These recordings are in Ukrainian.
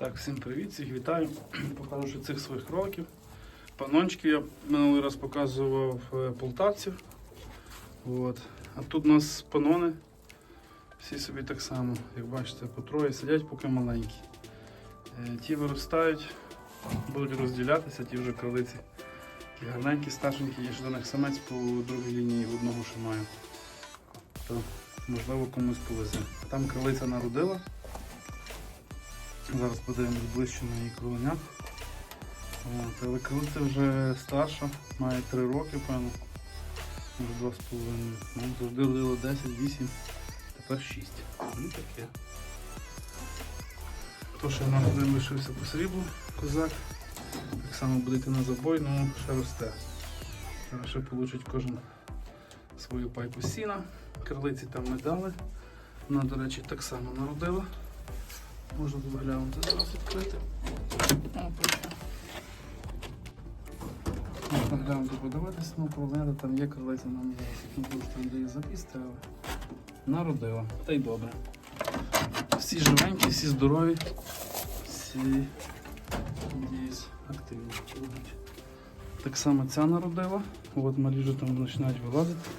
Так, всім привіт, всіх вітаю. Покажу ще цих своїх кроків. Панончики я минулий раз показував е, полтавців. От. А тут у нас панони. Всі собі так само, як бачите, по троє сидять, поки маленькі. Е, Ті виростають, будуть розділятися, ті вже кролиці. Такі гарненькі, старшенькі, є ще до них самець по другій лінії одного ще маю. То можливо комусь повезе. Там кролиця народила. Зараз подивимось ближче на її кроленят. От, але крилиця вже старша, має 3 роки, певно. Може 2,5. Ну, завжди родило 10, 8, тепер 6. Ну таке. То, що нам один лишився по сріблу, козак. Так само буде на забой, ну ще росте. Ще получить кожен свою пайку сіна. Крилиці там ми дали. Вона, до речі, так само народила. Можна тут глянути зараз відкрити. Можна глянути подивитися, ну проблема там є крилиця, нам не дуже там де її запісти, але народила. Та й добре. Всі живенькі, всі здорові, всі надіюсь, активні будуть. Так само ця народила. От малі вже там починають вилазити.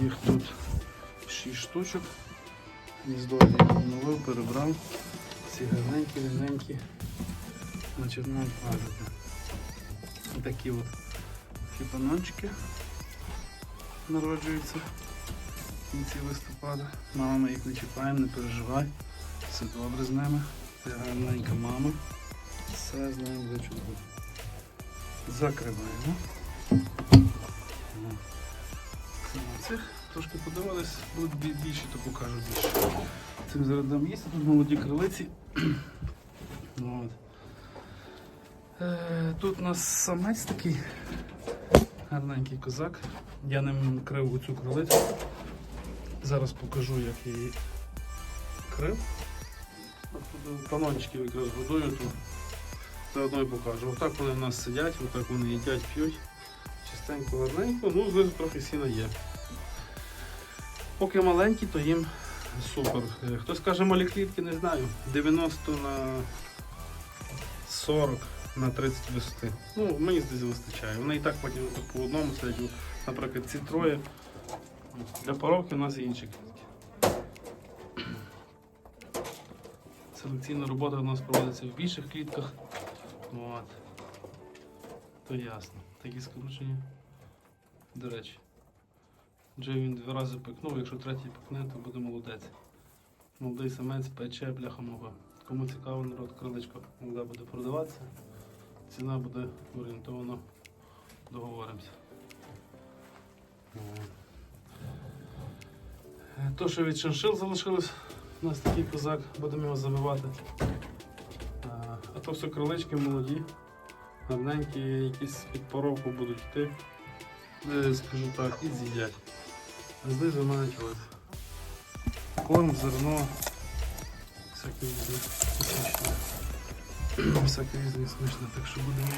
Їх тут 6 штучок. Гніздо я обновив, перебрав. Ці гарненькі, рівненькі починають лазити. Такі от фіпанончики народжуються в кінці листопада. Мама ми їх не чіпаємо, не переживай. Все добре з ними. Це гарненька мама. Все з ними буде чудово. Закриваємо. Цих трошки подивились, більше, то покажу більше. Цим зараз дам їсти, тут молоді крилиці. От. Е, тут у нас самець такий гарненький козак. Я ним крив оцю крилицю. Зараз покажу, як її крив. Канончиків якраз годую, то заодно і покажу. Отак вони в нас сидять, отак вони їдять, п'ють. Чистенько, гарненько, ну знизу трохи сіна є. Поки маленькі, то їм супер. Е, Хтось каже малі клітки, не знаю. 90 на 40 на 30 висоти. Ну, мені здається, вистачає. Вони і так потім по одному сидять. Наприклад, ці троє. Для паровки у нас є інші клітки. Селекційна робота у нас проводиться в більших клітках. От. То ясно. Такі скручені. До речі. Вже він два рази пикнув, якщо третій пикне, то буде молодець. Молодий самець пече бляха мого. Кому цікаво, народ криличко молода буде продаватися. Ціна буде орієнтовано договоримося. Е, То, що від шиншил залишилось, у нас такий козак, будемо його забивати. А, а то все крилички молоді, гарненькі, якісь під поровку будуть йти. Е, Скажу так, і з'їдять. А знизу мають. Корм, зерно, всяке різне смачне. Всяке різне смачне, так що будемо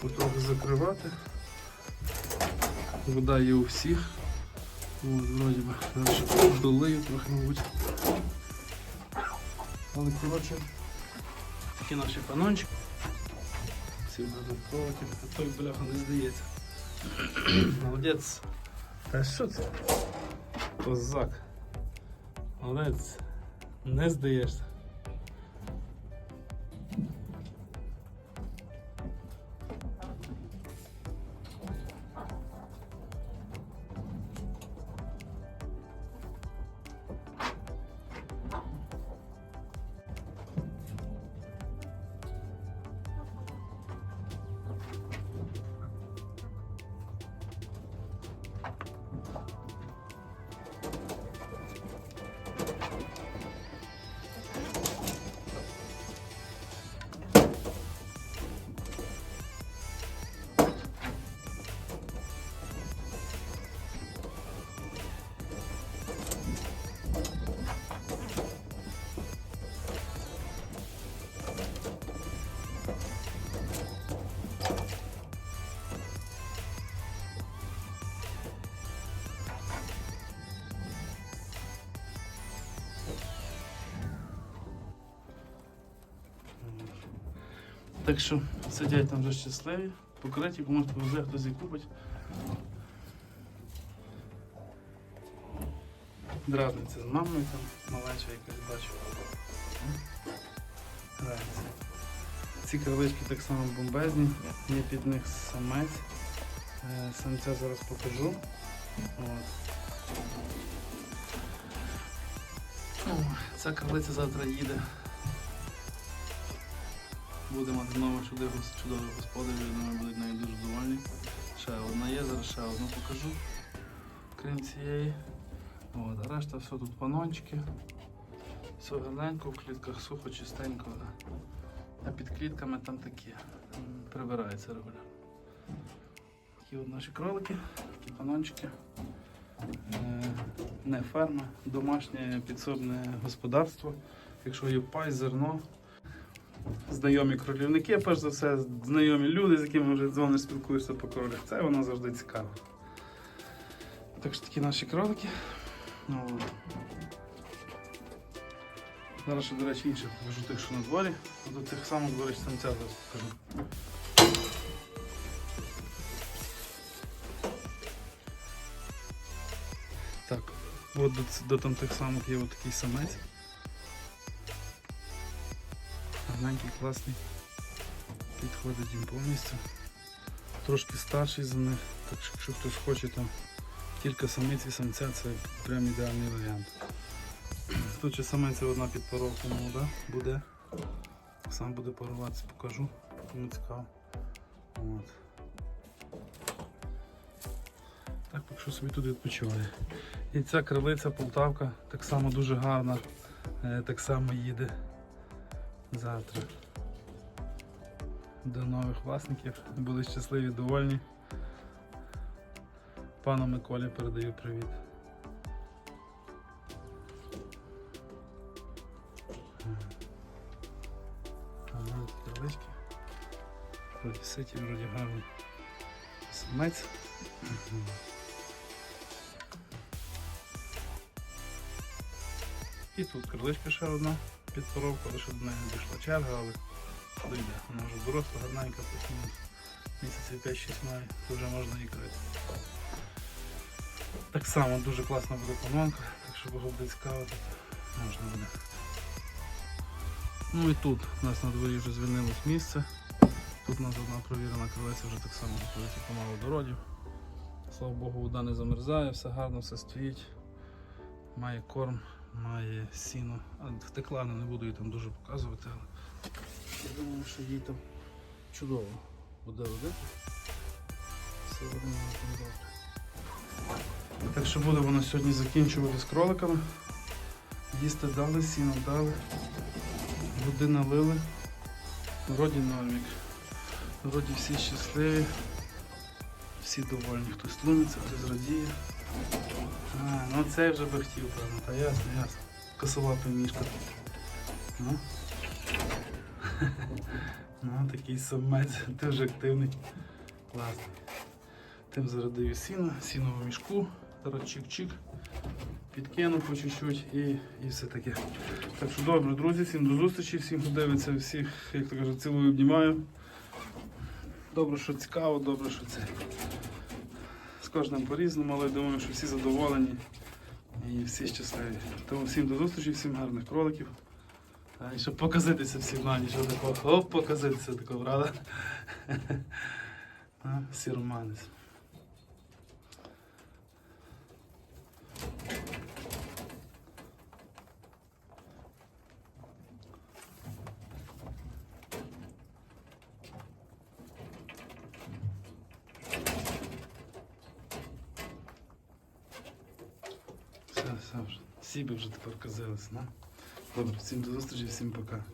потроху закривати. Вода є у всіх. От, вроді би, навіть долию трохи, мабуть. Але коротше, такі наші панончики. Всі а той бляха не здається. Молодець. Та що це? Козак. Молодець. Не здаєшся. Так що сидять там вже щасливі, покриті, комусь повезе, хтось і купить. Дразниця з мамою там малеча якась. Грається. Ці крилички так само бомбезні, є під них самець. Е, Самця зараз покажу. От. Ця крилиця завтра їде. Буде мати нову чудову, чудову господарю, я думаю, будуть нею дуже довольні. Ще одна є, зараз ще одну покажу. Крім цієї. От, а решта все тут панончики. Все гарненько, в клітках сухо, чистенько. А під клітками там такі. Прибирається регулярно. Такі от наші кролики, такі панончики. Е, Не ферма, домашнє підсобне господарство. Якщо є пай, зерно, знайомі кролівники, перш за все, знайомі люди, з якими вже дзвониш, спілкуєшся по кролях. Це воно завжди цікаво. Так що такі наші кролики. Ну. Зараз ще, до речі, інших покажу тих, що на дворі. До тих самих, до самця зараз покажу. Так, от до, до там тих самих є от такий самець. Гарненький, класний. Підходить їм повністю. Трошки старший за них, так що якщо хтось хоче там кілька самиць і самця, це прям ідеальний варіант. Тут ще самиця одна підпаровка молода буде. Сам буде паруватися, покажу, кому цікаво. От. Так, поки що собі тут відпочиває. І ця крилиця Полтавка так само дуже гарна, е, так само їде завтра. До нових власників. Були щасливі, довольні. Пану Миколі передаю привіт. Вроді ситі, вроді гарний. Самець. І тут криличка ще одна підпоровка, лише до неї не дійшла черга, але дійде. Вона вже доросла, гарненька, плюс-мінус місяців 5-6 має, то вже можна її крити. Так само дуже класна буде поманка, так що кого буде цікаво, тут можна буде. Ну і тут у нас на дворі вже звільнилось місце. Тут у нас одна провірена крилиця вже так само готується помалу до родів. Слава Богу, вода не замерзає, все гарно, все стоїть. Має корм, має сіно. А втекла, але не буду її там дуже показувати, але я думаю, що їй там чудово буде родити. Все буде добре. Так що буде вона сьогодні закінчувати з кроликами. Їсти дали, сіно дали, води налили. Вроді нормік. Вроді всі щасливі, всі довольні. Хтось луниться, хтось радіє. А, ну це вже би хотів, певно. Та ясно, ясно. Косолапий мішка. Ну. ну, такий самець, дуже активний. Класний. Тим зарадив сіно, сіно в мішку. Зараз чик-чик. Підкинув по чуть-чуть і, і все таке. Так що добре, друзі, всім до зустрічі, всім хто дивиться, всіх, як то кажуть, цілую, обнімаю. Добре, що цікаво, добре, що це. Кожним по-різному, але думаю, що всі задоволені і всі щасливі. Тому всім до зустрічі, всім гарних кроликів. І щоб показитися всім на ніч, такого, оп, показитися такого, правда? Всі романець. Все, вже. Всі би вже тепер казались, на? Добре, всім до зустрічі, всім пока.